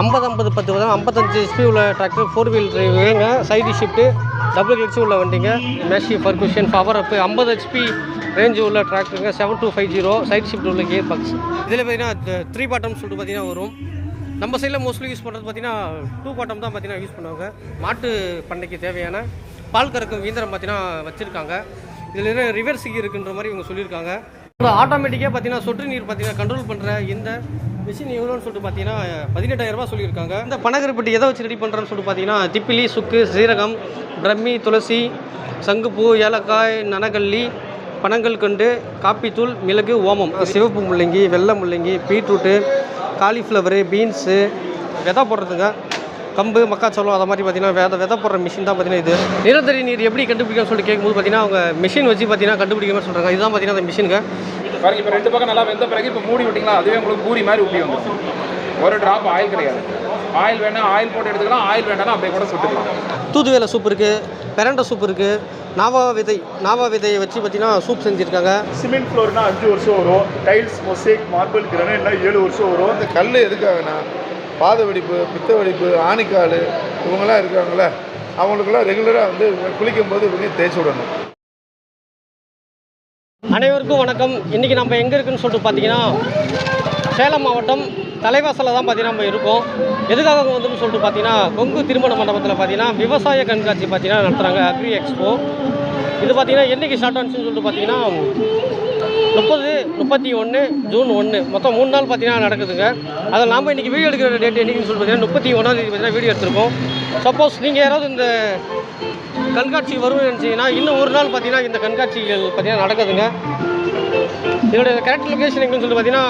ஐம்பது ஐம்பது பத்து தான் ஐம்பத்தஞ்சு ஹெச்பி உள்ள டிராக்டர் ஃபோர் வீல் டிரைவுங்க சைடு ஷிஃப்ட்டு டபுள் கிளச்சு உள்ள வண்டிங்க. மேஷி ஃபர்குஷன் பவர் அப்பு ஐம்பது ஹெச்பி ரேஞ்சு உள்ள டிராக்டருங்க seven two five zero side shift உள்ள கியர் பாக்ஸ் இதில் பார்த்தீங்கன்னா த்ரீ பாட்டம் சொல்லிட்டு பார்த்தீங்கன்னா வரும். நம்ம சைடில் மோஸ்ட்லி யூஸ் பண்ணுறது பார்த்தீங்கன்னா டூ பாட்டம் தான் பார்த்தீங்கன்னா யூஸ் பண்ணுவாங்க. மாட்டு பண்ணைக்கு தேவையான பால் கறக்கும் இயந்திரம் பார்த்தீங்கன்னா வச்சுருக்காங்க. இதில் ரிவர்ஸ் இருக்குன்ற மாதிரி இவங்க சொல்லியிருக்காங்க. ஆட்டோமேட்டிக்காக பார்த்தீங்கன்னா சொட்டு நீர் பார்த்தீங்கன்னா கண்ட்ரோல் பண்ணுற இந்த மிஷின் எவ்வளோன்னு சொல்லிட்டு பார்த்தீங்கன்னா பதினெட்டாயிரம் ரூபா சொல்லியிருக்காங்க. இந்த பனகருப்பட்டி எதை வச்சு ரெடி பண்ணுறேன்னு சொல்லிட்டு பார்த்தீங்கன்னா திப்பிலி சுக்கு சீரகம் பிரம்மி துளசி சங்குப்பூ ஏலக்காய் நனகல்லி பனங்கள் கண்டு காப்பித்தூள் மிளகு ஓமம். சிவப்பு முள்ளங்கி வெள்ளை முள்ளங்கி பீட்ரூட்டு காலிஃப்ளவரு பீன்ஸு விதை போடுறதுங்க கம்பு மக்காச்சோளம் அதை மாதிரி பார்த்தீங்கன்னா விதை விதை போடுற மிஷின் தான் பார்த்தீங்கன்னா இது. நிலத்தடி நீர் எப்படி கண்டுபிடிக்கணும்னு சொல்லிட்டு கேட்கும்போது பார்த்தீங்கன்னா அவங்க மிஷின் வச்சு பார்த்தீங்கன்னா கண்டுபிடிக்கணும்னு சொல்கிறாங்க இதுதான் பார்த்தீங்கன்னா அந்த மிஷினுங்க பாருங்க இப்போ ரெண்டு பக்கம் நல்லா வெந்த பிறகு இப்போ மூடி விட்டிங்களா அதுவே உங்களுக்கு பூரி மாதிரி ஊற்றி வந்துடும் ஒரு டிராப் ஆயில் கிடையாது. ஆயில் வேணா ஆயில் போட்டு எடுத்துக்கலாம் ஆயில் வேண்டாம்னா அப்படியே கூட சுட்டுக்கலாம். தூதுவேலை சூப் இருக்குது பெரண்டை சூப் இருக்குது நாவா விதை நாவா விதையை வச்சு பார்த்தீங்கன்னா சூப் செஞ்சுருக்காங்க. சிமெண்ட் ஃப்ளோர்னா அஞ்சு வருஷம் வரும். டைல்ஸ் மொசைக் மார்பிள் கிரானைட்னா ஏழு வருஷம் வரும். இந்த கல் எதுக்காகனா பாத வெடிப்பு பித்த வெடிப்பு ஆணிக்கால் இவங்கெல்லாம் இருக்காங்களே அவங்களுக்கெல்லாம் ரெகுலராக வந்து குளிக்கும்போது இவங்க தேய்ச்சி விடணும். அனைவருக்கும் வணக்கம். இன்றைக்கி நம்ம எங்கே இருக்குன்னு சொல்லிட்டு பார்த்தீங்கன்னா சேலம் மாவட்டம் தலைவாசலில் தான் பார்த்தீங்கன்னா நம்ம இருக்கோம். எதுக்காக வந்துன்னு சொல்லிட்டு பார்த்தீங்கன்னா கொங்கு திருமண மண்டபத்தில் பார்த்தீங்கன்னா விவசாய கண்காட்சி பார்த்தீங்கன்னா நடத்துகிறாங்க அக்ரி எக்ஸ்போ இது பார்த்தீங்கன்னா என்றைக்கு ஸ்டார்ட் ஆச்சுன்னு சொல்லிட்டு பார்த்தீங்கன்னா முப்பது முப்பத்தி ஒன்று ஜூன் ஒன்று மொத்தம் மூணு நாள் பார்த்தீங்கன்னா நடக்குதுங்க. அதில் நாம் இன்றைக்கி வீடியோ எடுக்கிற டேட் என்றைக்குன்னு சொல்லி பார்த்தீங்கன்னா முப்பத்தி ஒன்றாம் தேதி பார்த்தீங்கன்னா வீடியோ எடுத்திருக்கோம். சப்போஸ் நீங்கள் யாராவது இந்த கண்காட்சி வரும்னு நினச்சிங்கன்னா இன்னும் ஒரு நாள் பார்த்தீங்கன்னா இந்த கண்காட்சிகள் பார்த்தீங்கன்னா நடக்குதுங்க. இதோட கரெக்ட் லொக்கேஷன் எங்கன்னு சொல்லி பார்த்தீங்கன்னா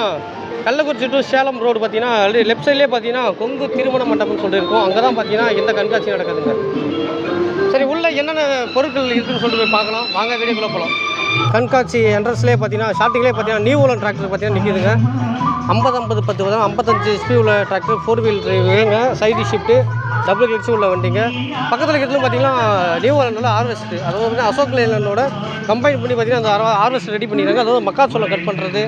கள்ளக்குறிச்சி டு சேலம் ரோடு பார்த்தீங்கன்னா லெஃப்ட் சைட்லேயே பார்த்தீங்கன்னா கொங்கு திருமண மண்டபம்னு சொல்லிட்டு அங்கே தான் பார்த்தீங்கன்னா இந்த கண்காட்சி நடக்குதுங்க. சரி உள்ளே என்னென்ன பொருட்கள் இருக்குதுன்னு சொல்லிட்டு போய் பார்க்கலாம். வாங்க வீடியோக்குள்ளே போகலாம் கண்காட்சி என்ட்ரன்ஸ்லேயே பார்த்தீங்கன்னா ஸ்டார்டிங்லேயே பார்த்தீங்கன்னா நியூ ஓலன் டிராக்டர் பார்த்தீங்கன்னா நிற்கிதுங்க ஐம்பது ஐம்பது பத்து தான் ஐம்பத்தஞ்சு ஹெச்பி உள்ள டிராக்டர் ஃபோர் வீல் டிரைவுங்க சைடு ஷிஃப்ட்டு டபுள் கிளிக்ஸ் உள்ள வண்டிங்க. பக்கத்தில் இருக்கிறது பார்த்தீங்கன்னா நியூ ஓலனோட ஹார்வெஸ்ட்டு அதாவது அசோக் லேலனோட கம்பைன் பண்ணி பார்த்தீங்கன்னா அந்த ஹார்வெஸ்ட் ரெடி பண்ணிடுறாங்க. அதாவது மக்காச்சோளம் கட் பண்ணுறது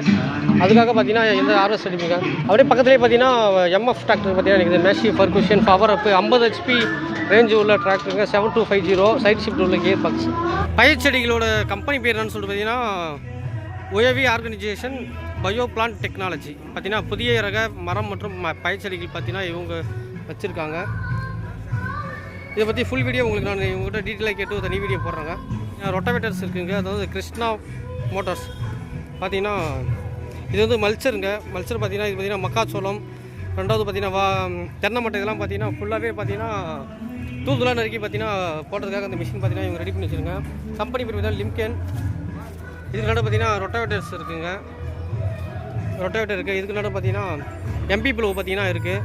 அதுக்காக பார்த்தீங்கன்னா இந்த ஹார்வெஸ்ட் ரெடி அப்படியே பக்கத்துலேயே பார்த்தீங்கன்னா எம்எஃப் டிராக்டர் பார்த்தீங்கன்னா இருக்குது மேஷி ஃபர்குஷன் பவர் அப் ஐம்பது ஹெச்பி ரேஞ்சு உள்ள டிராக்டருங்க seven two five zero side shift உள்ள கியர் பாக்ஸ் பயிர் செடிகளோட கம்பெனி பேர் என்னன்னு சொல்லிட்டு பார்த்தீங்கன்னா உயவி ஆர்கனைசேஷன் பயோ பிளான்ட் டெக்னாலஜி பார்த்தீங்கன்னா புதிய ரக மரம் மற்றும் ம- பயிர் செடிகள் பார்த்தீங்கன்னா இவங்க வச்சுருக்காங்க. இதை பற்றி ஃபுல் வீடியோ உங்களுக்கு நான் உங்கள்கிட்ட டீட்டெயிலாக கேட்டு தனி வீடியோ போடுறாங்க. ரொட்டவேட்டர்ஸ் இருக்குங்க. அதாவது கிருஷ்ணா மோட்டார்ஸ் பார்த்தீங்கன்னா இது வந்து மல்ச்சருங்க. மல்ச்சர் பார்த்தீங்கன்னா இது பார்த்தீங்கன்னா மக்காச்சோளம். ரெண்டாவது பார்த்தீங்கன்னா வா தென்னை மட்டை இதெல்லாம் பார்த்தீங்கன்னா ஃபுல்லாகவே பார்த்தீங்கன்னா தூதுலாம் நறுக்கி பார்த்தீங்கன்னா போடுறதுக்காக அந்த மிஷின் பார்த்தீங்கன்னா இவங்க ரெடி பண்ணி வச்சுருங்க கம்பெனி பேர் பார்த்தீங்கன்னா லிம்கேன் இதுக்கு நடுவு பார்த்தீங்கன்னா ரொட்டாவேட்டர்ஸ் இருக்குங்க. ரொட்டாவேட்டர் இருக்குது இதுக்கு நட பார்த்தீங்கன்னா எம்பி பிலோ பார்த்தீங்கன்னா இருக்குது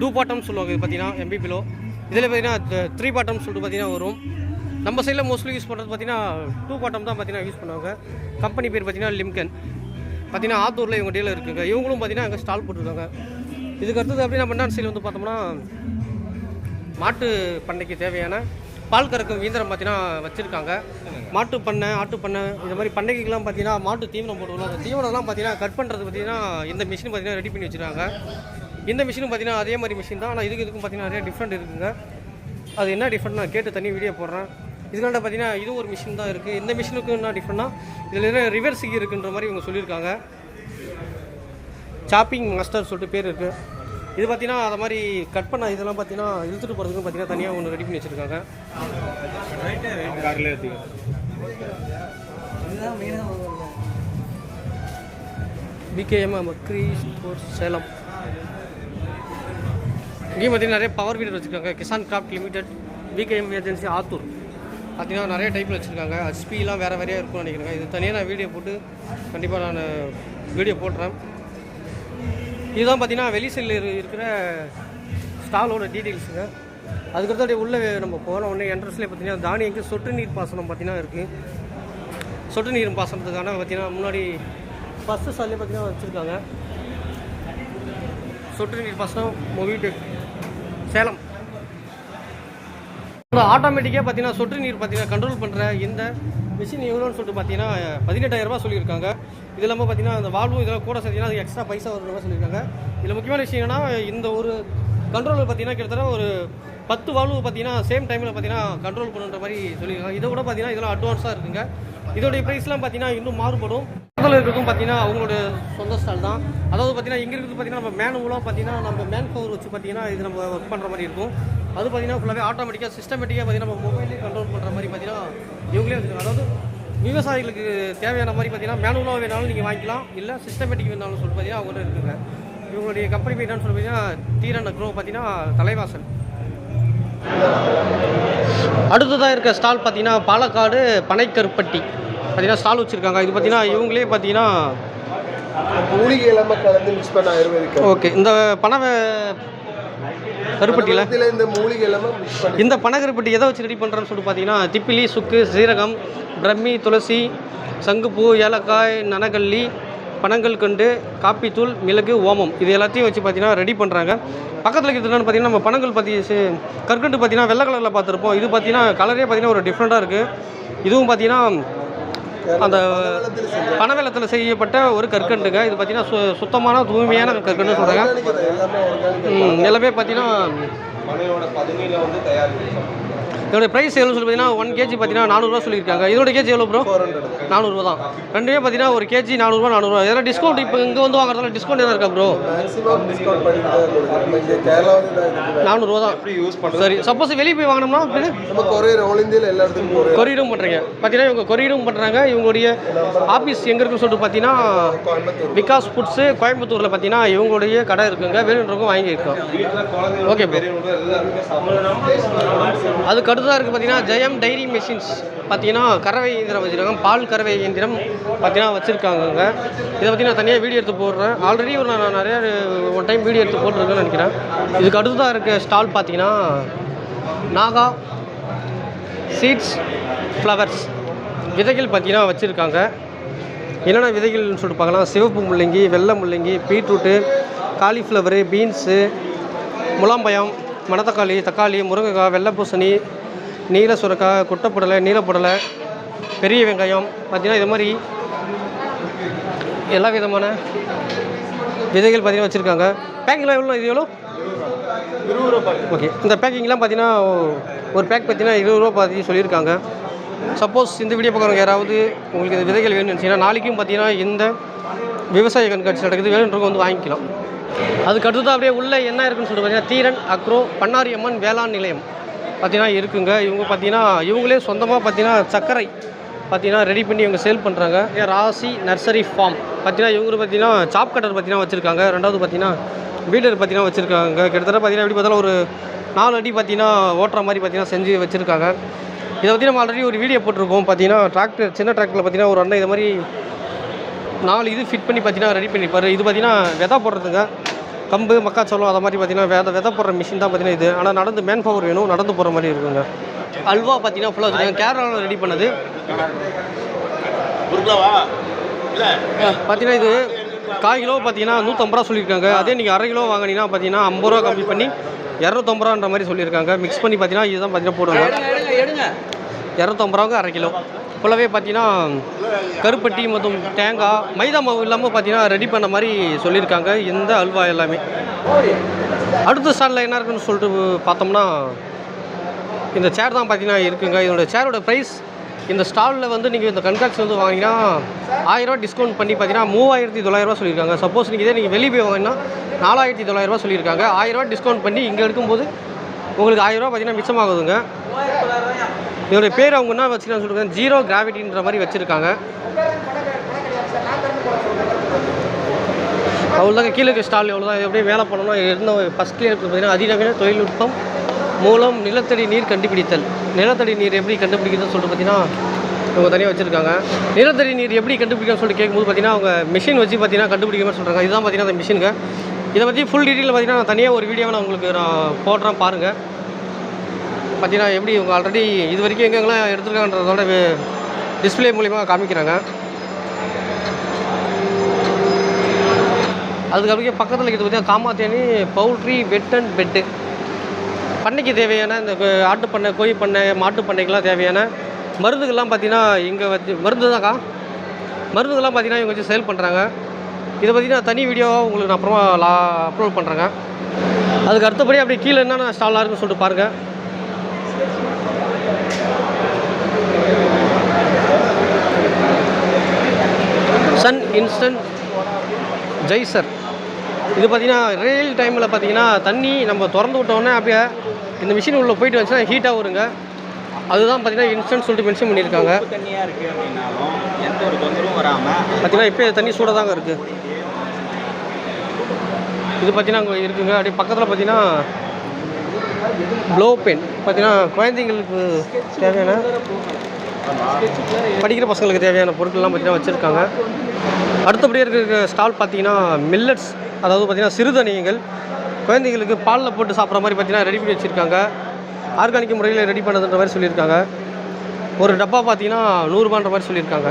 டூ பாட்டம் சொல்லுவாங்க இது பார்த்தீங்கன்னா எம்பி பிலோ இதில் பார்த்தீங்கன்னா த்ரீ பாட்டம் சொல்லிட்டு பார்த்தீங்கன்னா வரும். நம்ம சைடில் மோஸ்ட்லி யூஸ் பண்ணுறது பார்த்தீங்கன்னா டூ பாட்டம் தான் பார்த்தீங்கன்னா யூஸ் பண்ணுவாங்க. கம்பெனி பேர் பார்த்தீங்கன்னா லிம்கன் பார்த்தீங்கன்னா ஆத்தூரில் இவங்க டீலர் இருக்குங்க. இவங்களும் பார்த்தீங்கன்னா அங்கே ஸ்டால் போட்டுருக்காங்க. இதுக்கு அடுத்தது அப்படின்னா மன்னார் சைடில் வந்து பார்த்தோம்னா மாட்டு பண்ணைக்கு தேவையான பால் கறக்கும் இயந்திரம் பார்த்தீங்கன்னா வச்சுருக்காங்க. மாட்டு பண்ணை ஆட்டு பண்ணை இந்த மாதிரி பண்ணைக்கெல்லாம் பார்த்தீங்கன்னா மாட்டு தீவனம் போடுவோம் அந்த தீவனம்லாம் பார்த்தீங்கன்னா கட் பண்ணுறது பார்த்தீங்கன்னா இந்த மிஷின் பார்த்தீங்கன்னா ரெடி பண்ணி வச்சுருக்காங்க. இந்த மிஷினும் பார்த்தீங்கன்னா அதே மாதிரி மிஷின் தான். ஆனால் இதுக்கு இதுக்கும் பார்த்தீங்கன்னா நிறைய டிஃப்ரெண்ட் இருக்குங்க. அது என்ன டிஃப்ரெண்ட் நான் கேட்டு தனி வீடியோ போடுறேன். இதுக்காண்ட பார்த்தீங்கன்னா இது ஒரு மிஷின் தான் இருக்குது இந்த மிஷினுக்கு என்ன டிஃப்ரெண்ட்னா இதில் என்ன ரிவர்ஸ் இருக்குன்ற மாதிரி இவங்க சொல்லியிருக்காங்க. சாப்பிங் மாஸ்டர் சொல்லிட்டு பேர் இருக்குது இது பார்த்தீங்கன்னா அதை மாதிரி கட் பண்ண இதெல்லாம் பார்த்தீங்கன்னா இழுத்துட்டு போகிறதுக்கு பார்த்தீங்கன்னா தனியாக ஒன்று ரெடி பண்ணி வச்சுருக்காங்க. பிகேஎம் மக்ரி ஸ்போர்ட்ஸ் சேலம். இங்கேயும் பார்த்தீங்கன்னா நிறைய பவர் வீடர் வச்சுருக்காங்க. Kisan craft limited PKM agency Attur பார்த்தீங்கன்னா நிறைய டைப்பில் வச்சுருக்காங்க. ஹெச்பிலாம் வேறு வேறையாக இருக்கும்னு நினைக்கிறேங்க. இது தனியாக நான் வீடியோ போட்டு கண்டிப்பாக நான் வீடியோ போடுறேன். இதுதான் பார்த்தீங்கன்னா வெளி சைடில் இருக்கிற ஸ்டாலோட டீட்டெயில்ஸுங்க அதுக்கடுத்து உள்ளே நம்ம போன உடனே என்ட்ரன்ஸ்லேயே பார்த்தீங்கன்னா தானியங்கு சொட்டு நீர் பாசனம் பார்த்தீங்கன்னா இருக்குது சொட்டு நீர் பாசனத்துக்கான பார்த்தீங்கன்னா முன்னாடி ஃபஸ்ட்டு ஸ்டால்லே பார்த்தீங்கன்னா வச்சுருக்காங்க. சொட்டு நீர் பாசனம் மொபிடெக் சேலம். ஆட்டோமேட்டிக்காக பார்த்தீங்கன்னா சொட்டு நீர் பார்த்தீங்கன்னா கண்ட்ரோல் பண்ணுற இந்த மிஷின் எவ்வளோன்னு சொல்லிட்டு பார்த்தீங்கன்னா பதினெட்டாயிரம் சொல்லியிருக்காங்க. இது இல்லாமல் பார்த்தீங்கன்னா அந்த வால்வும் இதெல்லாம் கூட சேர்த்திங்கன்னா அது எக்ஸ்ட்ரா பைசா வருது சொல்லியிருக்காங்க. இதில் முக்கியமான விஷயம் என்னன்னா இந்த ஒரு கண்ட்ரோலர் பார்த்தீங்கன்னா கிட்டத்தட்ட ஒரு பத்து வால்வு பார்த்தீங்கன்னா சேம் டைமில் பார்த்தீங்கன்னா கண்ட்ரோல் பண்ணுற மாதிரி சொல்லியிருக்காங்க. இதை கூட பார்த்தீங்கன்னா இதெல்லாம் அட்வான்ஸாக இருக்குங்க. இதோடைய ப்ரைஸ்லாம் பார்த்தீங்கன்னா இன்னும் மாறுபடும். பக்கத்தில் இருக்கிறதும் பார்த்தீங்கன்னா அவங்களோட சொந்த ஸ்டால் தான். அதாவது பார்த்தீங்கன்னா இங்கே இருக்கிறது பார்த்தீங்கன்னா நம்ம மேனுவலாக பார்த்தீங்கன்னா நம்ம மேன் பவர் வச்சு பார்த்தீங்கன்னா இது நம்ம ஒர்க் பண்ணுற மாதிரி இருக்கும். அது பார்த்தீங்கன்னா ஃபுல்லாகவே ஆட்டோமேட்டிக்காக சிஸ்டமேட்டிக்காக பார்த்தீங்கன்னா நம்ம மொபைலே கண்ட்ரோல் பண்ணுற மாதிரி பார்த்தீங்கன்னா இவங்களே வச்சுருக்காங்க. அதாவது விவசாயிகளுக்கு தேவையான மாதிரி பார்த்தீங்கன்னா மேனுவலாக வேணாலும் நீங்கள் வாங்கிக்கலாம். இல்லை சிஸ்டமேட்டிக் வேணாலும் சொல்லிட்டு பார்த்தீங்கன்னா அவங்கள்ட்ட இருக்குங்க. இவங்களுடைய கம்பெனி பேர் என்னன்னு சொல்லி பார்த்தீங்கன்னா தீரன் அக்ரோ பார்த்தீங்கன்னா தலைவாசல். அடுத்ததாக இருக்க ஸ்டால் பார்த்தீங்கன்னா பாலக்காடு பனைக்கருப்பட்டி. பார்த்தீங்கன்னா ஸ்டால் வச்சுருக்காங்க. இது பார்த்தீங்கன்னா இவங்களே பார்த்தீங்கன்னா மூலிகை எல்லாமே கலந்து மிக்ஸ் பண்ண ஆயுர்வேதிக் ஓகே. இந்த பனை கருப்பட்டியில். இந்த மூலிகை எல்லாமே இந்த பனகருப்பட்டி எதை வச்சு ரெடி பண்ணுறேன்னு சொல்லிட்டு பார்த்தீங்கன்னா திப்பிலி சுக்கு சீரகம் பிரம்மி துளசி சங்குப்பூ ஏலக்காய் நனகல்லி பனங்கள் கண்டு காப்பித்தூள் மிளகு ஓமம். இது எல்லாத்தையும் வச்சு பார்த்தீங்கன்னா ரெடி பண்ணுறாங்க பக்கத்தில் இருக்கிறது என்னன்னு பார்த்தீங்கன்னா நம்ம பனங்கள் பற்றி கற்கண்டு பார்த்தீங்கன்னா வெள்ளை கலரில் பார்த்துருப்போம். இது பார்த்தீங்கன்னா கலரே பார்த்தீங்கன்னா ஒரு டிஃப்ரெண்ட்டாக இருக்குது இதுவும் பார்த்தீங்கன்னா அந்த பனவெள்ளத்தில் செய்யப்பட்ட ஒரு கற்கண்டுங்க. இது பார்த்தீங்கன்னா சுத்தமான தூய்மையான கற்கண்டு சொல்கிறாங்க எல்லாமே பார்த்தீங்கன்னா மனையோட வந்து தயாரிக்கிறோம். இதோட ப்ரைஸ் எவ்வளோ சொல்லி பார்த்தீங்கன்னா ஒன் கேஜி பார்த்தீங்கன்னா நானூறுரூவா சொல்லியிருக்காங்க. இதோட கேஜி எவ்வளோ ப்ரோ நானூறுரூவா தான். ரெண்டுமே பார்த்தீங்கன்னா ஒரு கேஜி நானூறுரூவா நானூறுரூவா இதெல்லாம் டிஸ்கவுண்ட் இப்போ இங்கே வந்து வாங்குறதால டிஸ்கவுண்ட் எதாவது இருக்கா ப்ரோ நானூறுரூவா தான் சரி சப்போஸ் வெளியே போய் வாங்கினோம்னா கொரியரும் பண்ணுறீங்க பார்த்தீங்கன்னா இவங்க கொரியரும் பண்ணுறாங்க இவங்களுடைய ஆஃபீஸ் எங்கே இருக்குன்னு சொல்லிட்டு பார்த்தீங்கன்னா விகாஸ் ஃபுட்ஸு கோயம்புத்தூரில் பார்த்தீங்கன்னா இவங்களுடைய கடை இருக்குங்க. வேணுன்றவங்க வாங்கியிருக்கோம் ஓகே ப்ரோ அதுக்கு அடுத்ததாக இருக்குது பார்த்தீங்கன்னா ஜெயம் டைரி மிஷின்ஸ் பார்த்தீங்கன்னா கறவை இயந்திரம் வச்சுருக்காங்க. பால் கறவை இயந்திரம் பார்த்தீங்கன்னா வச்சுருக்காங்கங்க. இதை பற்றி நான் தனியாக வீடியோ எடுத்து போடுறேன். ஆல்ரெடி ஒரு நான் நிறைய ஒன் டைம் வீடியோ எடுத்து போட்டிருக்கேன்னு நினைக்கிறேன். இதுக்கு அடுத்ததாக இருக்க ஸ்டால் பார்த்தீங்கன்னா நாகா சீட்ஸ் ஃப்ளவர்ஸ் விதைகள் பார்த்தீங்கன்னா வச்சுருக்காங்க. என்னென்ன விதைகள்னு சொல்லிட்டு சிவப்பு முள்ளங்கி வெள்ளை முள்ளங்கி பீட்ரூட்டு காலிஃப்ளவரு பீன்ஸு முலாம்பயம் மணத்தக்காளி தக்காளி முருங்கைக்காய் வெள்ளை பூசணி நீல சுரக்காய் குட்டைப்புடலை நீலப்புடலை பெரிய வெங்காயம் பார்த்தீங்கன்னா இது மாதிரி எல்லா விதமான விதைகள் பார்த்தீங்கன்னா வச்சுருக்காங்க. பேக்கிங்லாம் எவ்வளோ இது எவ்வளோ? ஓகே. இந்த பேக்கிங்லாம் பார்த்தீங்கன்னா ஒரு பேக் பார்த்தீங்கன்னா இருபது ரூபா பார்த்து சொல்லியிருக்காங்க. சப்போஸ் இந்த வீடியோ பார்க்குறவங்க யாராவது உங்களுக்கு இந்த விதைகள் வேணும்னு நினச்சிங்கன்னா நாளைக்கும் பார்த்தீங்கன்னா இந்த விவசாய கண்காட்சி நடக்குது. வேணுன்றவங்க வந்து வாங்கிக்கலாம். அதுக்கு அடுத்தது அப்படியே உள்ளே என்ன இருக்குன்னு சொல்லிட்டு பார்த்தீங்கன்னா தீரன் அக்ரோ பண்ணாரியம்மன் வேளாண் நிலையம். பார்த்தீங்கன்னா இருக்குங்க. இவங்க பார்த்தீங்கன்னா இவங்களே சொந்தமாக பார்த்தீங்கன்னா சர்க்கரை பார்த்தீங்கன்னா ரெடி பண்ணி இவங்க சேல் பண்ணுறாங்க ராசி நர்சரி ஃபார்ம் பார்த்தீங்கன்னா இவங்க பார்த்தீங்கன்னா சாப் கட்டர் பார்த்திங்கன்னா வச்சுருக்காங்க. ரெண்டாவது பார்த்தீங்கன்னா வீடர் பார்த்திங்கன்னா வச்சுருக்காங்க. கிட்டத்தட்ட பார்த்தீங்கன்னா எப்படி பார்த்தாலும் ஒரு நாலு அடி பார்த்தீங்கன்னா ஓட்டுற மாதிரி பார்த்தீங்கன்னா செஞ்சு வச்சுருக்காங்க. இதை பற்றி நம்ம ஆல்ரெடி ஒரு வீடியோ போட்டிருக்கோம். பார்த்தீங்கன்னா டிராக்டர் சின்ன டிராக்டரில் பார்த்தீங்கன்னா ஒரு அண்ணன் இது மாதிரி நாலு இது ஃபிட் பண்ணி பார்த்தீங்கன்னா ரெடி பண்ணிப்பாரு இது பார்த்தீங்கன்னா விதை போடுறதுங்க. கம்பு மக்காச்சோளம் அதை மாதிரி பார்த்தீங்கன்னா விதை விதை போடுற மிஷின் தான் பார்த்தீங்கன்னா இது. ஆனால் நடந்து மேன் பவர் வேணும் நடந்து போகிற மாதிரி இருக்குங்க. அல்வா பார்த்தீங்கன்னா ஃபுல்லாக வச்சுருக்காங்க. கேரளாவில் ரெடி பண்ணது. பார்த்தீங்கன்னா இது கால் கிலோ பார்த்தீங்கன்னா நூற்றம்பது ரூபா சொல்லியிருக்காங்க. அதே நீங்கள் அரை கிலோ வாங்கினீங்கன்னா பார்த்தீங்கன்னா ஐம்பது ரூபா கம்மி பண்ணி இரநூத்தம்பது ரூபான்ற மாதிரி சொல்லியிருக்காங்க. மிக்ஸ் பண்ணி பார்த்தீங்கன்னா இதுதான் பார்த்தீங்கன்னா போடுவாங்க. இரநூத்தம்பது ரூபாவுக்கு அரை கிலோ. ஃபுல்லாகவே பார்த்தீங்கன்னா கருப்பட்டி மற்றும் தேங்காய் மைதா மாவு இல்லாமல் பார்த்தீங்கன்னா ரெடி பண்ண மாதிரி சொல்லியிருக்காங்க. இந்த அல்வா எல்லாமே. அடுத்த ஸ்டாலில் என்ன இருக்குன்னு சொல்லிட்டு பார்த்தோம்னா இந்த சேர் தான் பார்த்தீங்கன்னா இருக்குங்க. இதோட சேரோட ப்ரைஸ் இந்த ஸ்டாலில் வந்து நீங்கள் இந்த கண்காட்சி வந்து வாங்கினா ஆயிரரூவா டிஸ்கவுண்ட் பண்ணி பார்த்தீங்கன்னா மூவாயிரத்தி தொள்ளாயிரரூவா சொல்லியிருக்காங்க. சப்போஸ் நீங்கள் இதே நீங்கள் வெளியே போய் வாங்கினா நாலாயிரத்தி தொள்ளாயிரரூவா சொல்லியிருக்காங்க. ஆயிரரூவா டிஸ்கவுண்ட் பண்ணி இங்கே எடுக்கும்போது உங்களுக்கு ஆயிரரூவா பார்த்தீங்கன்னா மிச்சமாகுதுங்க. இதோடைய பேர் அவங்க என்ன வச்சுருக்காங்க சொல்லுங்கள் ஜீரோ கிராவிட்டின்ற மாதிரி வச்சுருக்காங்க. அவ்வளோதாங்க கீழே ஸ்டால் எவ்வளோதான் தான் அப்படியே வேலை பண்ணணும் இருந்த ஃபஸ்ட்லேயே இருக்குது பார்த்தீங்கன்னா அதிநவீன தொழில்நுட்பம் மூலம் நிலத்தடி நீர் கண்டுபிடித்தல். நிலத்தடி நீர் எப்படி கண்டுபிடிக்கிறதுன்னு சொல்லிட்டு பார்த்தீங்கன்னா இவங்க தனியாக வச்சுருக்காங்க. நிலத்தடி நீர் எப்படி கண்டுபிடிக்கணும்னு சொல்லிட்டு கேட்கும்போது பார்த்தீங்கன்னா அவங்க மிஷின் வச்சு பார்த்தீங்கன்னா கண்டுபிடிக்கணும்னு சொல்கிறாங்க இதுதான் பார்த்தீங்கன்னா அந்த மிஷினுங்க இதை பற்றி ஃபுல் டீட்டெயில் பார்த்தீங்கன்னா நான் தனியாக ஒரு வீடியோவை நான் உங்களுக்கு நான் போடுறேன் பாருங்கள் பார்த்தீங்கன்னா எப்படி இவங்க ஆல்ரெடி இது வரைக்கும் எங்கெங்கெல்லாம் எடுத்துருக்காங்கன்றதோட டிஸ்ப்ளே மூலிமா காமிக்கிறாங்க. அதுக்கப்புறம் பக்கத்தில் இருக்கிறது பார்த்தீங்கன்னா Kamatheni poultry vet and pet பண்ணைக்கு தேவையான இந்த ஆட்டு பண்ணை கோழி பண்ணை மாட்டு பண்ணைக்கெலாம் தேவையான மருந்துகள்லாம் பார்த்தீங்கன்னா இங்கே வச்சு மருந்து தான்க்கா. மருந்துகள்லாம் பார்த்தீங்கன்னா இவங்க வச்சு சேல் பண்ணுறாங்க இதை பற்றி தனி வீடியோவாக உங்களுக்கு நான் அப்புறமா லா அப்லோட் பண்ணுறேங்க அதுக்கு அடுத்தபடி அப்படி கீழே என்னென்ன ஸ்டால்லாம் இருக்குன்னு சொல்லிட்டு பாருங்கள் சன் இன்ஸ்டன்ட். ஜெய்சர் இது பார்த்தீங்கன்னா ரியல் டைமில் பார்த்தீங்கன்னா தண்ணி நம்ம திறந்து விட்டோன்னே அப்படியே இந்த மிஷின் உள்ளே போயிட்டு வந்துச்சுன்னா ஹீட்டாக வருங்க. அதுதான் பார்த்தீங்கன்னா இன்ஸ்டன்ட் சொல்லிட்டு மென்ஷன் பண்ணியிருக்காங்க. தண்ணியாக இருக்குது அப்படின்னாலும் எந்த ஒரு தொந்தரவும் வராமல் பார்த்தீங்கன்னா இப்போ தண்ணி சூடாக தாங்க இருக்குது இது பார்த்தீங்கன்னா அங்கே இருக்குங்க. அப்படியே பக்கத்தில் பார்த்தீங்கன்னா ப்ளோ பென் பார்த்தீங்கன்னா குழந்தைங்களுக்கு தேவையான படிக்கிற பசங்களுக்கு தேவையான பொருட்கள்லாம் பார்த்தீங்கன்னா வச்சுருக்காங்க. அடுத்தபடியாக இருக்கிற ஸ்டால் பார்த்தீங்கன்னா மில்லட்ஸ் அதாவது பார்த்தீங்கன்னா சிறுதானியங்கள். குழந்தைங்களுக்கு பாலில் போட்டு சாப்பிட்ற மாதிரி பார்த்தீங்கன்னா ரெடி பண்ணி வச்சுருக்காங்க. ஆர்கானிக் முறையில் ரெடி பண்ணதுன்ற மாதிரி சொல்லியிருக்காங்க. ஒரு டப்பா பார்த்தீங்கன்னா நூறுரூபான்ற மாதிரி சொல்லியிருக்காங்க.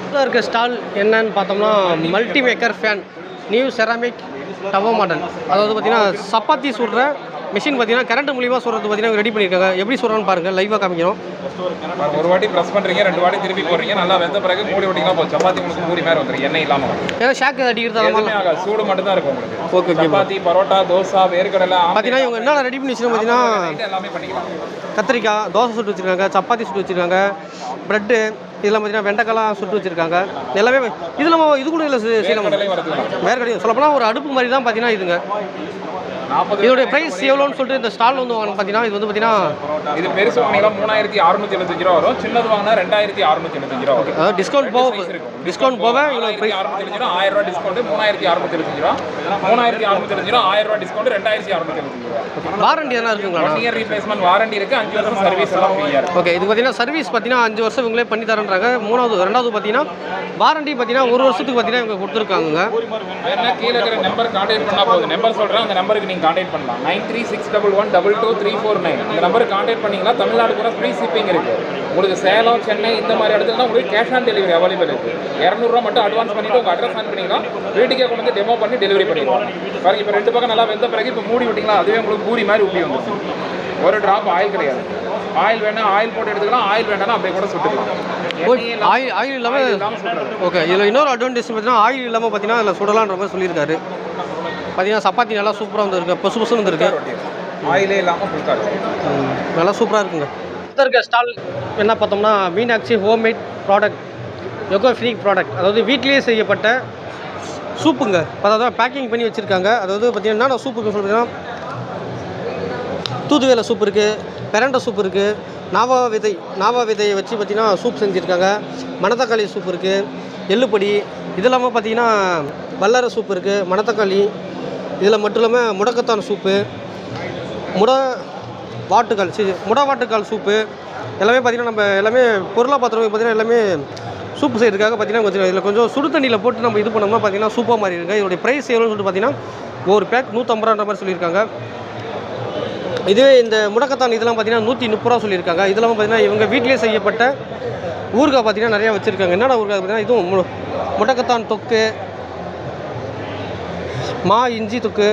அடுத்ததாக இருக்க ஸ்டால் என்னன்னு பார்த்தோம்னா multi maker fan new ceramic டவோ model அதாவது பார்த்தீங்கன்னா சப்பாத்தி சுடுற மிஷின் பார்த்தீங்கன்னா கரண்ட் மூலியமாக சுடுறது பார்த்தீங்கன்னா ரெடி பண்ணியிருக்காங்க. எப்படி சுடுறான்னு பாருங்கள் லைவாக காமிக்கிறோம். ஒரு வாட்டி ப்ரெஸ் பண்ணுறீங்க ரெண்டு வாட்டி திருப்பி போடுறீங்க. நல்லா வெந்த பிறகு மூடி விட்டீங்கன்னா போதும். சப்பாத்தி உங்களுக்கு மூடி மாதிரி வந்துடும் எண்ணெய் இல்லாமல் ஏன்னா ஷாக்கு அடிக்கிறது சூடு மட்டும் தான் இருக்கும் உங்களுக்கு. ஓகே சப்பாத்தி பரோட்டா தோசை வேர்க்கடலை பார்த்தீங்கன்னா இவங்க என்னென்ன ரெடி பண்ணி வச்சுருக்காங்க பார்த்தீங்கன்னா இது எல்லாமே பண்ணிக்கலாம். கத்திரிக்காய் தோசை சுட்டு வச்சுருக்காங்க சப்பாத்தி சுட்டு வச்சுருக்காங்க ப்ரெட்டு இதெல்லாம் பார்த்தீங்கன்னா வெண்டைக்காய்லாம் சுட்டு வச்சுருக்காங்க. எல்லாமே இது இல்லாமல் இது கூட இல்லை வறுத்துக்கலாம். வேறு கிடையாது சொல்லப்போனால் ஒரு அடுப்பு மாதிரி தான் பார்த்தீங்கன்னா இதுங்க. இதோடைய ப்ரைஸ் எவ்வளோன்னு சொல்லிட்டு இந்த ஸ்டால் வந்து வாங்கணும் பார்த்தீங்கன்னா இது வந்து பார்த்தீங்கன்னா இது பெருசு வாங்கினா மூணாயிரத்தி அறுநூத்தி எழுபத்தஞ்சு ரூபா வரும். சின்னது வாங்கினா ரெண்டாயிரத்தி அறுநூத்தி எழுபத்தஞ்சு ரூபா வரும். அதாவது டிஸ்கவுண்ட் போக டிஸ்கவுண்ட் போக இவ்வளோ ப்ரைஸ் அறுநூத்தி எழுபது ரூபா ஆயிரம் ரூபா டிஸ்கவுண்ட் மூணாயிரத்தி அறுநூத்தி எழுபத்தஞ்சு ரூபா. மூணாயிரத்தி அறுநூத்தி எழுபது ரூபா ஆயிரம் ரூபா டிஸ்கவுண்ட் ரெண்டாயிரத்தி அறுநூத்தி எழுபத்தஞ்சு ரூபா. வாரண்டி எதனா இருக்குங்களா? ஒன் இயர் ரீப்ளேஸ்மெண்ட் வாரண்டி இருக்கு. அஞ்சு வருஷம் சர்வீஸ் எல்லாம் ஃப்ரீயா இருக்கு. ஓகே இது பார்த்தீங்கன்னா சர்வீஸ் பார்த்தீங்கன்னா அஞ்சு வருஷம் இவங்களே பண்ணி தரேன்றாங்க. மூணாவது ரெண்டாவது பார்த்தீங்கன்னா வாரண்டி பார்த்தீங்கன்னா ஒரு வருஷத்துக்கு பார்த்தீங்கன்னா இவங்க கொடுத்துருக்காங்க கீழே இருக்கிற நம்பர் கான்டாக்ட் பண்ணா போதும். நம்பர் சொல்றேன் அந்த நம்பருக்கு நீங்க கான்டாக்ட் பண்ணலாம். Nine three six double one double two three four nine இந்த நம்பருக்கு கான்டாக்ட் பண்ணீங்கன்னா தமிழ்நாடு கூட ஃப்ரீ ஷிப்பிங் இருக்கு. உங்களுக்கு சேலம் சென்னை இந்த மாதிரி இடத்துல உங்களுக்கு கேஷ் ஆன் டெலிவரி அவைலபிள் இருக்கு. இரநூறுவா மட்டும் அட்வான்ஸ் பண்ணிட்டு உங்க அட்ரஸ் ஆன் பண்ணிக்கலாம் வீட்டுக்கே கொண்டு வந்து டெமோ பண்ணி டெலிவரி பண்ணிடுவோம் பாருங்க இப்போ ரெண்டு பக்கம் நல்லா வெந்த பிறகு இப்போ மூடி விட்டீங்களா? அதுவே உங்களுக்கு பூரி மாதிரி உப்பி வந்துடும் ஒரு டிராப் ஆயில் கிடையாது. ஆயில் வேணா ஆயில் போட்டு எடுத்துக்கலாம். ஆயில் வேணாலும் அப்படியே கூட சுட்டுக்கலாம். ஆயில் ஆயில் இல்லாமல் ஓகே இதில் இன்னொரு அட்வான்டேஜ் பார்த்தீங்கன்னா ஆயில் இல்லாமல் பார்த்தீங்கன்னா அதில் சுடலான்ற மாதிரி சொல்லியிருக்காரு. பார்த்தீங்கன்னா சப்பாத்தி நல்லா சூப்பராக வந்துருக்கு. பொசு பொசுன்னு வந்துருக்கு. ஆயிலே இல்லாமல் நல்லா சூப்பராக இருக்குங்க. அடுத்த இருக்க ஸ்டால் என்ன பார்த்தோம்னா மீனாட்சி ஹோம்மேட் ப்ராடக்ட் யோகோ ஃப்ரீக் ப்ராடக்ட் அதாவது வீட்டிலேயே செய்யப்பட்ட சூப்புங்க. அதாவது பேக்கிங் பண்ணி வச்சுருக்காங்க. அதாவது பார்த்தீங்கன்னா என்னென்ன சூப்புக்கு சொல்கிறீங்கன்னா தூதுவேலை சூப் இருக்குது பெரண்டை சூப் இருக்குது நாவா விதை நாவா விதையை வச்சு பார்த்தீங்கன்னா சூப் செஞ்சுருக்காங்க. மணத்தக்காளி சூப் இருக்குது எள்ளுப்பொடி இது இல்லாமல் பார்த்தீங்கன்னா வல்லரை சூப் இருக்குது மணத்தக்காளி இதில் மட்டும் இல்லாமல் முடக்கத்தான் சூப்பு முட வாட்டுக்கால் சரி முட வாட்டுக்கால் சூப்பு எல்லாமே பார்த்திங்கன்னா நம்ம எல்லாமே பொருளாக பாத்திரம் பார்த்திங்கன்னா எல்லாமே சூப்பு செய்கிறதுக்காக பார்த்திங்கன்னா கொஞ்சம் இதில் கொஞ்சம் சுடு தண்ணியில் போட்டு நம்ம இது பண்ணோம்னா பார்த்திங்கன்னா சூப்பாக மாறி இருக்குது இதோடைய ப்ரைஸ் எவ்வளோன்னு சொல்லிட்டு பார்த்திங்கன்னா ஒரு பேக் நூற்றம்பது ரூபான்ற மாதிரி சொல்லியிருக்காங்க. இதுவே இந்த முடக்கத்தான் இதெல்லாம் பார்த்தீங்கன்னா நூற்றி முப்பது ரூபா சொல்லியிருக்காங்க. இதெல்லாம் பார்த்தீங்கன்னா இவங்க வீட்டிலேயே செய்யப்பட்ட ஊறுகாய் பார்த்தீங்கன்னா நிறையா வச்சுருக்காங்க. என்னடா ஊறுகாய் பார்த்தீங்கன்னா? இதுவும் முடக்கத்தான் தொக்கு மா இஞ்சி தொக்கு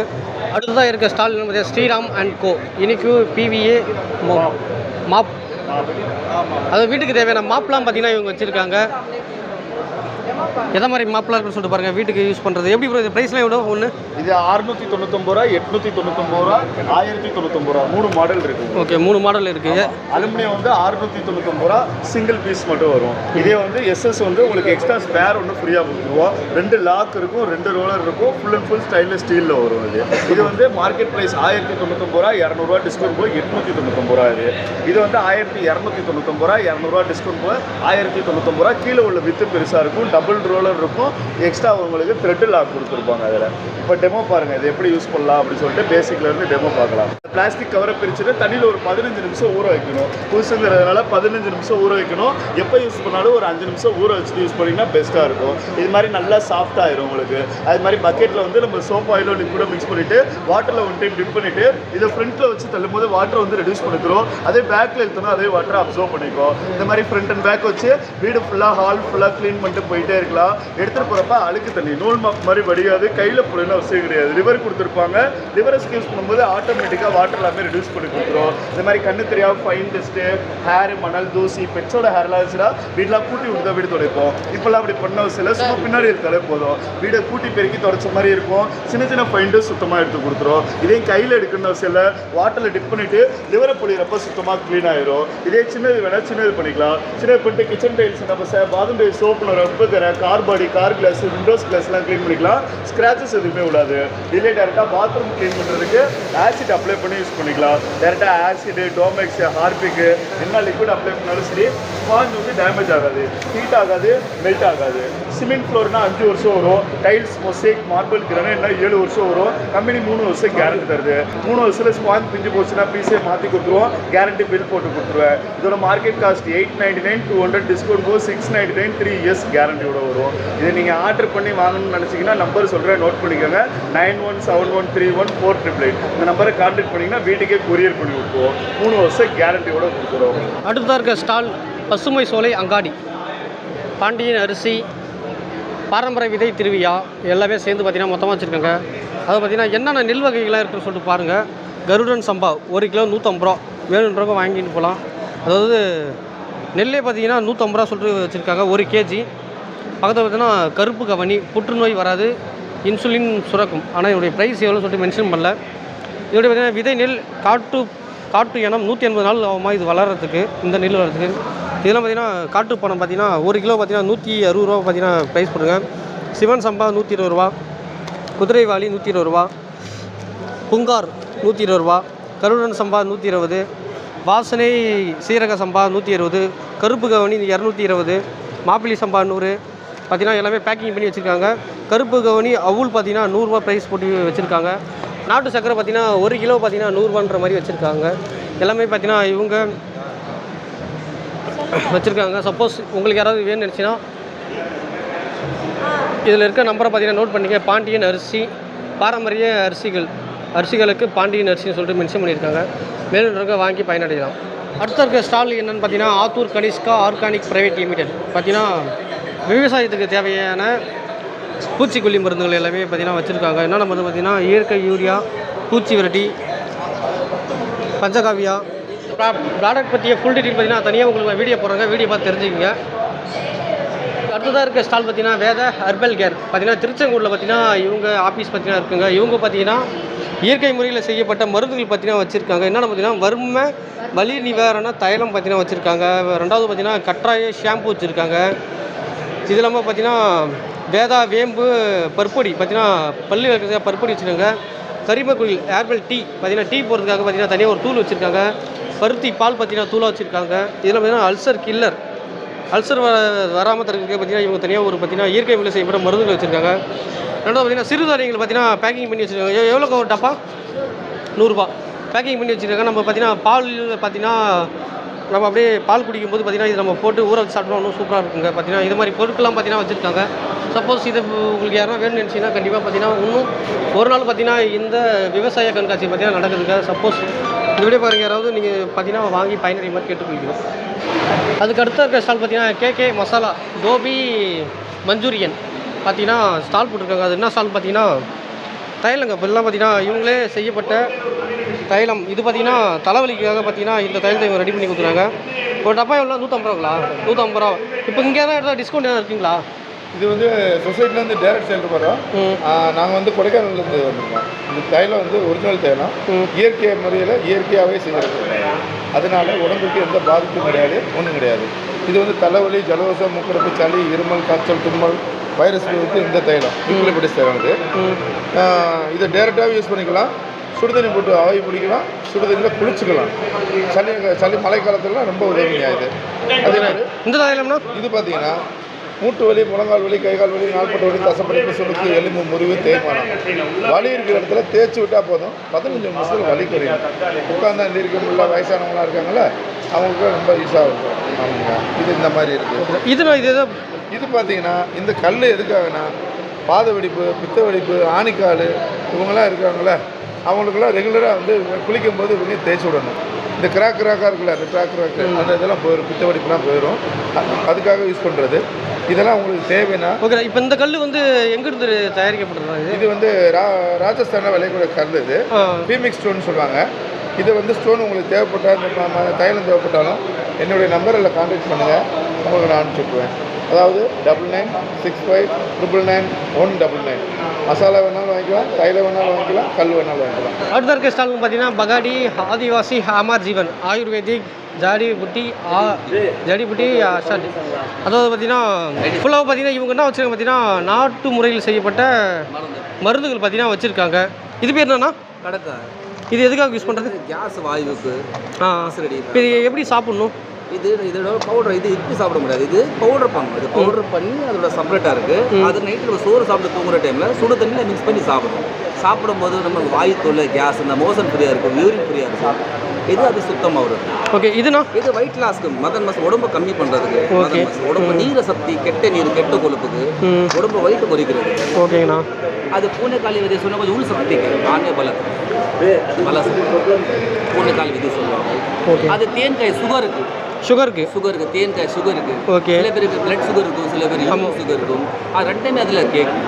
அடுத்ததாக இருக்க ஸ்டால் பார்த்தீங்கன்னா ஸ்ரீராம் அண்ட் கோ. இனிக்கு பிவிஏ மாப். அது வீட்டுக்கு தேவையான மாப்லாம் பார்த்தீங்கன்னா இவங்க வச்சுருக்காங்க. எதை மாதிரி மாப்லாம் இருக்குன்னு சொல்லிட்டு பாருங்கள் வீட்டுக்கு யூஸ் பண்ணுறது எப்படி ப்ரோ இது? ப்ரைஸ்லாம் எவ்வளோ? ஒன்று இது அறுநூத்தி தொண்ணூத்தொம்பது ரூபா எட்நூத்தி தொண்ணூத்தொம்பது ரூபா ஆயிரத்தி தொண்ணூத்தொம்பது ரூபா மூணு மாடல் இருக்கு. ஓகே மூணு மாடல் இருக்குது அலுமினியம் வந்து அறுநூத்தி தொண்ணூத்தொம்பது ரூபா சிங்கிள் பீஸ் மட்டும் வரும். இதே வந்து எஸ்எஸ் வந்து உங்களுக்கு எக்ஸ்ட்ரா ஸ்பேர் ஒன்று ஃப்ரீயாக கொடுத்துருவோம். ரெண்டு லாக் இருக்கும் ரெண்டு ரோலர் இருக்கும் ஃபுல் அண்ட் ஃபுல் ஸ்டைலில் ஸ்டீலில் வரும் இது. இது வந்து மார்க்கெட் ப்ரைஸ் ஆயிரத்தி தொண்ணூத்தொம்பது ரூபா இரநூறுவா டிஸ்கவுண்ட் போய் எட்நூத்தி தொண்ணூத்தொம்பது ரூபா இது. இது வந்து ஆயிரத்தி இரநூத்தி தொண்ணூத்தொம்பது ரூபா இரநூறுவா டிஸ்கவுண்ட் போய் ஆயிரத்தி தொண்ணூத்தொம்பது ரூபா கீழே உள்ள வித்து பெருசாக இருக்கும் டபுள் கண்ட்ரோலர் இருக்கும். எக்ஸ்ட்ரா உங்களுக்கு த்ரெட் லாக் கொடுத்துருப்பாங்க அதில். இப்போ டெமோ பாருங்க இது எப்படி யூஸ் பண்ணலாம் அப்படின்னு சொல்லிட்டு பேசிக்லேருந்து டெமோ பார்க்கலாம். பிளாஸ்டிக் கவரை பிரிச்சுட்டு தண்ணியில் ஒரு பதினஞ்சு நிமிஷம் ஊற வைக்கணும். புதுசுங்கிறதுனால பதினஞ்சு நிமிஷம் ஊற வைக்கணும். எப்போ யூஸ் பண்ணாலும் ஒரு அஞ்சு நிமிஷம் ஊற வச்சுட்டு யூஸ் பண்ணிங்கன்னா பெஸ்ட்டாக இருக்கும். இது மாதிரி நல்லா சாஃப்ட் ஆயிரும் உங்களுக்கு. அது மாதிரி பக்கெட்டில் வந்து நம்ம சோப் ஆயிலோ லிக்விடோ மிக்ஸ் பண்ணிட்டு வாட்டரில் ஒன் டைம் டிப் பண்ணிவிட்டு இதை ஃப்ரண்ட்டில் வச்சு தள்ளும் போது வாட்டரை வந்து ரெடியூஸ் பண்ணிக்கிறோம். அதே பேக்கில் இழுத்தணும் அதே வாட்டரை அப்சர்வ் பண்ணிக்கும். இந்த மாதிரி ஃப்ரண்ட் அண்ட் பேக் வச்சு வீடு ஃபுல்லாக ஹால் ஃபுல்லாக க்ளீன் பண்ணிட்டு போயிட்டே இருக்கலாம். பண்ணிக்கலாம் எடுத்துகிட்டு போகிறப்ப அழுக்கு தண்ணி. நூல் மாதிரி வடியாது கையில் போடணும் அவசியம் கிடையாது. லிவர் கொடுத்துருப்பாங்க. லிவரை யூஸ் பண்ணும்போது ஆட்டோமேட்டிக்காக வாட்டர் எல்லாமே ரெடியூஸ் பண்ணி கொடுத்துரும். இந்த மாதிரி கண்ணு தெரியாம ஃபைன் டஸ்ட்டு ஹேர் மணல் தூசி பெட்ஸோட ஹேர்லாம் இருந்துச்சுன்னா வீடெலாம் கூட்டி விட்டு தான் வீடு துடைப்போம். இப்போல்லாம் அப்படி பண்ண அவசியம் இல்லை சும்மா பின்னாடி இருக்காலே போதும். வீடை கூட்டி பெருக்கி தொடச்ச மாதிரி இருக்கும். சின்ன சின்ன ஃபைன் டஸ்ட் சுத்தமாக எடுத்து கொடுத்துரும். இதே கையில் எடுக்கணும் அவசியம் இல்லை. வாட்டரில் டிப் பண்ணிவிட்டு லிவரை பொழிகிறப்ப சுத்தமாக க்ளீன் ஆயிரும். இதே சின்னது வேணால் சின்னது பண்ணிக்கலாம். சின்னது பண்ணிட்டு கிச்சன் டைல்ஸ் நம்ம பாத்ரூம் டைல்ஸ் சோப்பு ரப்ப தர car body car glass windows கிளாஸ்லாம் க்ளீன் பண்ணிக்கலாம். ஸ்க்ராச்சஸ் எதுவுமே விடாது இதிலே டேரெக்டாக பாத்ரூம் க்ளீன் பண்ணுறதுக்கு ஆசிட் அப்ளை பண்ணி யூஸ் பண்ணிக்கலாம். டேரெக்டாக ஆசிடு டோமெக்ஸ் ஹார்பிக்கு என்ன லிக்விட் அப்ளை பண்ணாலும் சரி ஸ்பாஞ்ச் வந்து டேமேஜ் ஆகாது. ஹீட் ஆகாது மெல்ட் ஆகாது. சிமெண்ட் ஃப்ளோர்னா அஞ்சு வருஷம் வரும். டைல்ஸ் மொசைக் மார்பிள் கிரானைட்னா ஏழு வருஷம் வரும். கம்பெனி மூணு வருஷம் கேரண்டி தருது. மூணு வருஷத்தில் ஸ்பாஞ்ச் பிஞ்சு போச்சுன்னா பீஸே மாற்றி கொடுத்துருவோம். கேரண்டி பில் போட்டு கொடுத்துருவேன். இதோட market cost eight ninety nine two hundred discount போது six ninety nine three years கேரண்டியோட வரும். இதை நீங்கள் ஆர்டர் பண்ணி வாங்கணும்னு நினச்சிங்கன்னா நம்பர் சொல்கிறேன் நோட் பண்ணிக்கோங்க. Nine one seven one three one four triple eight இந்த நம்பரை கான்டாக்ட் பண்ணிங்கன்னா வீட்டுக்கே கொரியர் பண்ணி கொடுப்போம் மூணு வருஷம் கேரண்டியோட கொடுக்குறோம் அடுத்ததாக இருக்க ஸ்டால் பசுமை சோலை அங்காடி. பாண்டியன் அரிசி பாரம்பரிய விதை திருவியா எல்லாமே சேர்ந்து பார்த்தீங்கன்னா மொத்தமாக வச்சுருக்காங்க. அது பார்த்திங்கன்னா என்னென்ன நெல் வகைகளாக இருக்குன்னு சொல்லிட்டு பாருங்கள் கருடன் சம்பா ஒரு கிலோ நூற்றம்பது ரூபா. வேணுன்றவங்க வாங்கிட்டு போகலாம். அதாவது நெல்லே பார்த்தீங்கன்னா நூற்றம்பது ரூபா சொல்லிட்டு வச்சுருக்காங்க ஒரு கேஜி. பக்கத்தில் பார்த்தீங்கன்னா கருப்பு கவனி புற்றுநோய் வராது இன்சுலின் சுரக்கும். ஆனால் இதோடைய ப்ரைஸ் எவ்வளோன்னு சொல்லிட்டு மென்ஷன் பண்ணல. இதோடைய பார்த்தீங்கன்னா விதை நெல் காட்டு காட்டு இனம் நூற்றி எண்பது நாள் ஆகுமா இது வளர்கிறதுக்கு இந்த நெல் வளர்கிறதுக்கு இதெல்லாம் பார்த்தீங்கன்னா காட்டு பணம் பார்த்தீங்கன்னா ஒரு கிலோ பார்த்தீங்கன்னா நூற்றி அறுபது ரூபா பார்த்தீங்கன்னா ப்ரைஸ் போடுங்க. சிவன் சம்பா நூற்றி இருபது ரூபா. குதிரைவாளி நூற்றி இருபது ரூபா. புங்கார் நூற்றி இருபது ரூபா. கருடன் சம்பா நூற்றி இருபது. வாசனை சீரக சம்பா நூற்றி இருபது. கருப்பு கவனி இரநூத்தி இருபது. மாப்பிள்ளை சம்பா நூறு. பார்த்தீங்கன்னா எல்லாமே பேக்கிங் பண்ணி வச்சுருக்காங்க. கருப்பு கவனி அவுல் பார்த்தீங்கன்னா நூறுரூவா ப்ரைஸ் போட்டு வச்சுருக்காங்க. நாட்டு சக்கரை பார்த்தீங்கன்னா ஒரு கிலோ பார்த்தீங்கன்னா நூறுரூவான்ற மாதிரி வச்சுருக்காங்க. எல்லாமே பார்த்தீங்கன்னா இவங்க வச்சுருக்காங்க. சப்போஸ் உங்களுக்கு யாராவது வேணும்னு நினச்சின்னா இதில் இருக்க நம்பரை பார்த்தீங்கன்னா நோட் பண்ணிக்க பாண்டியன் அரிசி பாரம்பரிய அரிசிகள் அரிசிகளுக்கு பாண்டியன் அரிசின்னு சொல்லிட்டு மென்ஷன் பண்ணியிருக்காங்க. மேலும் இருக்க வாங்கி பயனடையலாம். அடுத்த இருக்க ஸ்டால் என்னென்னு பார்த்தீங்கன்னா Attur Kanishka organic private limited பார்த்தீங்கன்னா விவசாயத்துக்கு தேவையான பூச்சிக்கொல்லி மருந்துகள் எல்லாமே பார்த்தீங்கன்னா வச்சுருக்காங்க. என்னென்ன மருந்து பார்த்திங்கன்னா இயற்கை யூரியா பூச்சி விரட்டி பஞ்சகாவியா. ப்ராடக்ட் பற்றிய ஃபுல் டீட்டெயில் பார்த்தீங்கன்னா தனியாக உங்களுக்கு வீடியோ போடுறாங்க. வீடியோ பார்த்து தெரிஞ்சுக்கங்க. அடுத்ததாக இருக்க ஸ்டால் பார்த்தீங்கன்னா வேத ஹர்பல் கேர் பார்த்திங்கன்னா திருச்செங்கூரில் பார்த்தீங்கன்னா இவங்க ஆஃபீஸ் பார்த்தீங்கன்னா இருக்குங்க. இவங்க பார்த்தீங்கன்னா இயற்கை முறையில் செய்யப்பட்ட மருந்துகள் பார்த்திங்கன்னா வச்சுருக்காங்க. என்னென்ன பார்த்தீங்கன்னா வறுமை வலி நிவாரண தைலம் பார்த்தீங்கன்னா வச்சுருக்காங்க. ரெண்டாவது பார்த்தீங்கன்னா கற்றாய ஷாம்பு வச்சுருக்காங்க. இது இல்லாமல் பார்த்தீங்கன்னா வேதா வேம்பு பருப்பொடி பார்த்தீங்கன்னா பல்லு வைக்கிறதுக்காக பருப்பொடி வச்சுருக்காங்க. கரிமக்குயில் ஏர்பெல் டீ பார்த்தீங்கன்னா டீ போடுறதுக்காக பார்த்தீங்கன்னா தனியாக ஒரு தூள் வச்சுருக்காங்க. பருத்தி பால் பார்த்தீங்கன்னா தூளாக வச்சுருக்காங்க. இதில் பார்த்தீங்கன்னா அல்சர் கில்லர் அல்சர் வ வராமல் தடுக்கிறதுக்கு பார்த்தீங்கன்னா இவங்க தனியாக ஒரு பார்த்தீங்கன்னா இயற்கை முறையில் செய்யப்பட்ட மருந்துகள் வச்சுருக்காங்க. ரெண்டாவது பார்த்தீங்கன்னா சிறுதானியங்கள் பார்த்தீங்கன்னா பேக்கிங் பண்ணி வச்சுருக்காங்க. எவ்வளோ எவ்வளோக்கு ஒரு டப்பா? நூறுரூபா. பேக்கிங் பண்ணி வச்சுருக்காங்க. நம்ம பார்த்தீங்கன்னா பால் பார்த்தீங்கன்னா நம்ம அப்படியே பால் குடிக்கும்போது பார்த்திங்கன்னா இது நம்ம போட்டு ஊற வச்சு சாப்பிட்டோம் இன்னும் சூப்பராக இருக்குங்க. பார்த்தீங்கன்னா இது மாதிரி பொருட்கள்லாம் பார்த்தீங்கன்னா வச்சுருக்காங்க. சப்போஸ் இது உங்களுக்கு யாரும் வேணும்னு நினச்சிங்கன்னா கண்டிப்பாக பார்த்தீங்கன்னா இன்னும் ஒரு நாள் பார்த்தீங்கன்னா இந்த விவசாய கண்காட்சி பார்த்தீங்கன்னா நடக்குதுங்க. சப்போஸ் இந்த வீடியோ பாருங்க. யாராவது நீங்கள் பார்த்தீங்கன்னா வாங்கி பயனடைய மாதிரி கேட்டுக்கொள்கிறோம். அதுக்கு அடுத்த இருக்கிற ஸ்டால் பார்த்தீங்கன்னா கேகே மசாலா கோபி மஞ்சூரியன் பார்த்திங்கன்னா ஸ்டால் போட்டிருக்காங்க. அது என்ன ஸ்டால் பார்த்தீங்கன்னா? தையலுங்க இப்போல்லாம் பார்த்தீங்கன்னா இவங்களே செய்யப்பட்ட தைலம் இது பார்த்தீங்கன்னா தலைவலிக்காக பார்த்தீங்கன்னா இந்த தைலத்தை ரெடி பண்ணி கொடுக்குறாங்க ஒரு டப்பா எவ்வளோ நூற்றம்பது ரூபாங்களா? நூற்றம்பது ரூபா. இப்போ இங்கே எதாவது எடுத்தால் டிஸ்கவுண்ட் எதாவது இருக்குங்களா? இது வந்து சொசைட்டிலேருந்து டேரக்ட் சேல் வரோம் நாங்கள் வந்து கொடைக்கானல்லேருந்து வந்திருக்கோம். இந்த தைலம் வந்து ஒரிஜினல் தைலம். இயற்கை முறையில் இயற்கையாகவே செய்கிறது அதனால உடம்புக்கு எந்த பாதிப்பும் கிடையாது ஒன்றும் கிடையாது. இது வந்து தலைவலி ஜலதோஷம் மூக்கடைப்பு சளி இருமல் காய்ச்சல் தும்மல் வைரஸ் இந்த தைலம். யூக்லிபிடிஸ் தைலம் இது இதை டேரெக்டாகவே யூஸ் பண்ணிக்கலாம். சுடுதண்ணி போட்டு ஆவி பிடிக்கலாம் சுடுதண்ணியில் குளிச்சுக்கலாம். சளி சளி மழை காலத்துலலாம் ரொம்ப உதவிங்க இது. அதே மாதிரி இந்த இது பார்த்தீங்கன்னா மூட்டு வலி முழங்கால் வலி கைகால் வலி நாள்பட்ட வலி தசப்படிப்பு சுளுக்கு எலும்பு முறிவு தேய்மானம். வலி இருக்கிற இடத்துல தேய்ச்சி விட்டால் போதும். பதினஞ்சு நிமிஷத்தில் வலி குறையும். உட்காந்தா எந்திரிக்க முடியல வயசானவங்களாம் இருக்காங்கல்ல அவங்களுக்கு ரொம்ப யூஸாக இருக்கும். ஆமாங்க. இது இந்த மாதிரி இருக்குது இது நான் இது இது பார்த்தீங்கன்னா இந்த கல் எதுக்காகனா பாத வெடிப்பு பித்த வெடிப்பு ஆணிக்கால் இவங்கெல்லாம் இருக்காங்களே அவங்களுக்கெல்லாம் ரெகுலராக வந்து குளிக்கும் போது இவங்க தேய்ச்சி விடணும். இந்த கிராக் கிராக்காக இருக்குல்ல அந்த கிராக் கிராக் அந்த இதெல்லாம் போயிடும் பித்த வெடிப்புலாம் போயிடும் அதுக்காக யூஸ் பண்ணுறது இதெல்லாம் உங்களுக்கு தேவைன்னா ஓகே இப்போ இந்த கல் வந்து எங்கிருந்து தயாரிக்கப்படுறது இது வந்து ரா ராஜஸ்தானில் விளையக்கூடிய கல் இது. பீமிக் ஸ்டோன் சொல்லுவாங்க. இது வந்து ஸ்டோன் உங்களுக்கு தேவைப்பட்டால் தைலம் தேவைப்பட்டாலும் என்னுடைய நம்பரில் கான்டாக்ட் பண்ணுங்கள் உங்களுக்கு நான் அனுப்பிச்சுட்ருவேன் அதாவது double nine six five triple nine one double nine masala வேணாலும் வாங்கிக்கலாம் தைலம் வேணாலும் வாங்கிக்கலாம் கல் வேணாலும் வாங்கிக்கலாம். அடுத்த இருக்க ஸ்டாலுக்கு பார்த்தீங்கன்னா பகாடி ஆதிவாசி ஹாமார் ஜீவன் ஆயுர்வேதிக் ஜாடி புட்டி ஆ ஜடி புட்டி அஷாட் அதாவது பார்த்தீங்கன்னா ஃபுல்லாக பார்த்தீங்கன்னா இவங்க என்ன வச்சுருக்காங்க பார்த்தீங்கன்னா நாட்டு முறையில் செய்யப்பட்ட மருந்துகள் பார்த்தீங்கன்னா வச்சுருக்காங்க. இது பேர் என்னன்னா? கடக்கா இது எதுக்காக யூஸ் பண்ணுறது கேஸ் வாயுவுக்கு ஆ. ரெடி. இப்போ இது எப்படி சாப்பிட்ணும்? இது இதோட பவுடர் இது இப்படி சாப்பிட முடியாது. இது பவுடர் பண்ணணும் இது பவுடர் பண்ணி அதோட செப்பரேட்டாக இருக்குது அது நைட்டு நம்ம சோறு சாப்பிட்டு தூங்குற டைமில் சுடு தண்ணியில் மிக்ஸ் பண்ணி சாப்பிடணும். சாப்பிடும்போது நம்ம வாயு தொல்லை கேஸ் இந்த மோசன் ஃப்ரீயாக இருக்கும் யூரின் ஃப்ரீயாக இருக்கும் இது அது சுத்தமாக வரும். ஓகே இதுனா? இது வெயிட் லாஸ்க்கு மதன் மஸ் உடம்பு கம்மி பண்ணுறதுக்கு உடம்பு நீர சக்தி கெட்ட நீர் கெட்ட கொழுப்புக்கு உடம்பு வயிற்று குறைக்கிறது. ஓகேங்கண்ணா அது பூனைக்காளி விதை சொன்னால் கொஞ்சம் உள் சக்திக்கு ஆண்ய பலம் பல பூனைக்கால் விதை சொல்லுவாங்க. அது தேன்காய் சுகருக்கு சுகருக்கு சுகருக்கு தேன்காய் சுகருக்கு Okay. சில பேருக்கு பிளட் சுகர் இருக்கும் சில பேர் ஆமா. சுகர் இருக்கும். அது ரெண்டுமே அதில் கேட்கும்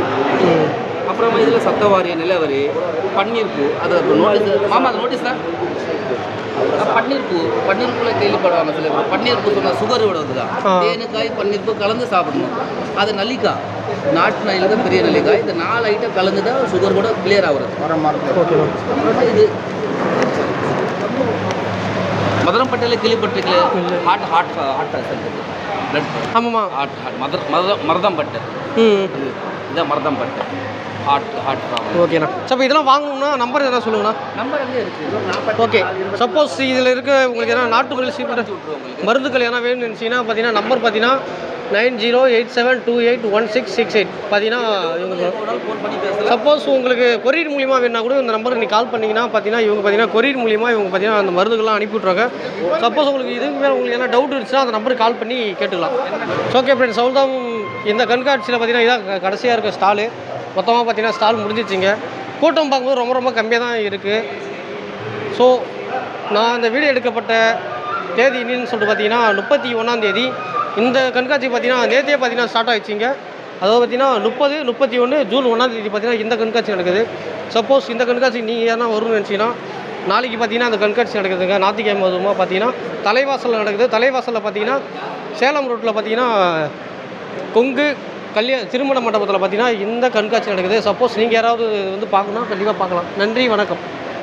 அப்புறமா இதில் சத்தவாரி நிலவரி பன்னீர் பூ. அது நோட்டீஸ் மாமா அது நோட்டீஸ் தான். பன்னீர் பூ. பன்னீர் பூவில் கேள்விப்படுவாங்க சில பேர். பன்னீர் பூ சொன்னால் சுகரோட இதுதான். தேனுக்காய் பன்னீர் பூ கலந்து சாப்பிடணும். அது நல்லிக்காய் நாட்டு நெல்லிக்காய் தான் பெரிய நெல்லிக்காய் இந்த நாலு ஐட்டம் கலந்து தான் சுகர் கூட கிளியர் ஆகுறது இது மதுரம்பட்டையில் கிளிப்பட்டுக்கு ஹாட் ஹாட் ஹாட் பிளட் ஆமாம்மா. ஹாட் ஹாட் மதுர மருதம்பட்டை. இதான் மருதம்பட்டை. ஹாட் ப்ராப்ளம் ஓகேண்ணா இப்போ இதெல்லாம் வாங்கணும்னா நம்பர் எதனா சொல்லுங்கண்ணா. நம்பர் எங்கே இருக்குது ஓகே சப்போஸ் இதில் இருக்க உங்களுக்கு எதனா நாட்டு முறையில் சீக்கிரம் மருந்துகள் எதனா வேணும்னு நினச்சிங்கன்னா பார்த்தீங்கன்னா நம்பர் பார்த்தீங்கன்னா nine zero eight seven two eight one six six eight பார்த்தீங்கன்னா இவங்க சப்போஸ் உங்களுக்கு கொரியர் மூலியமா வேணா கூட இந்த நம்பருக்கு நீங்கள் கால் பண்ணீங்கன்னா பார்த்தீங்கன்னா இவங்க பார்த்தீங்கன்னா கொரியர் மூலியமா இவங்க பார்த்தீங்கன்னா அந்த மருந்துகள்லாம் அனுப்பி விட்ருவாங்க சப்போஸ் உங்களுக்கு இதுக்கு மேலே உங்களுக்கு என்ன டவுட் இருந்துச்சுன்னா அந்த நம்பருக்கு கால் பண்ணி கேட்டுக்கலாம். ஓகே ஃப்ரெண்ட்ஸ் அவ்வளோதான் இந்த கண்காட்சியில் பார்த்தீங்கன்னா இதான் கடைசியாக இருக்க ஸ்டாலு மொத்தமாக பார்த்தீங்கன்னா ஸ்டால் முடிஞ்சிச்சிங்க. கூட்டம் பார்க்கும்போது ரொம்ப ரொம்ப கம்மியாக தான் இருக்குது ஸோ நான் இந்த வீடியோ எடுக்கப்பட்ட தேதி என்னன்னு சொல்லிட்டு பார்த்தீங்கன்னா முப்பத்தி ஒன்றாந்தேதி இந்த கண்காட்சி பார்த்தீங்கன்னா நேற்றே பார்த்தீங்கன்னா ஸ்டார்ட் ஆயிடுச்சிங்க. அதாவது பார்த்தீங்கன்னா முப்பது முப்பத்தி ஒன்று ஜூன் ஒன்றாந்தேதி பார்த்தீங்கன்னா இந்த கண்காட்சி நடக்குது. சப்போஸ் இந்த கண்காட்சி நீங்கள் யாரா வரும்னு நினச்சிங்கன்னா நாளைக்கு பார்த்தீங்கன்னா அந்த கண்காட்சி நடக்குதுங்க. ஞாயிற்றுக்கிழமை அதுவுமா பார்த்தீங்கன்னா தலைவாசலில் நடக்குது. தலைவாசலில் பார்த்தீங்கன்னா சேலம் ரோட்டில் பார்த்தீங்கன்னா கொங்கு கல்யாண திருமண மண்டபத்தில் பார்த்தீங்கன்னா இந்த கண்காட்சி நடக்குது. சப்போஸ் நீங்கள் யாராவது வந்து பார்க்கணும் கண்டிப்பாக பார்க்கலாம். நன்றி வணக்கம்.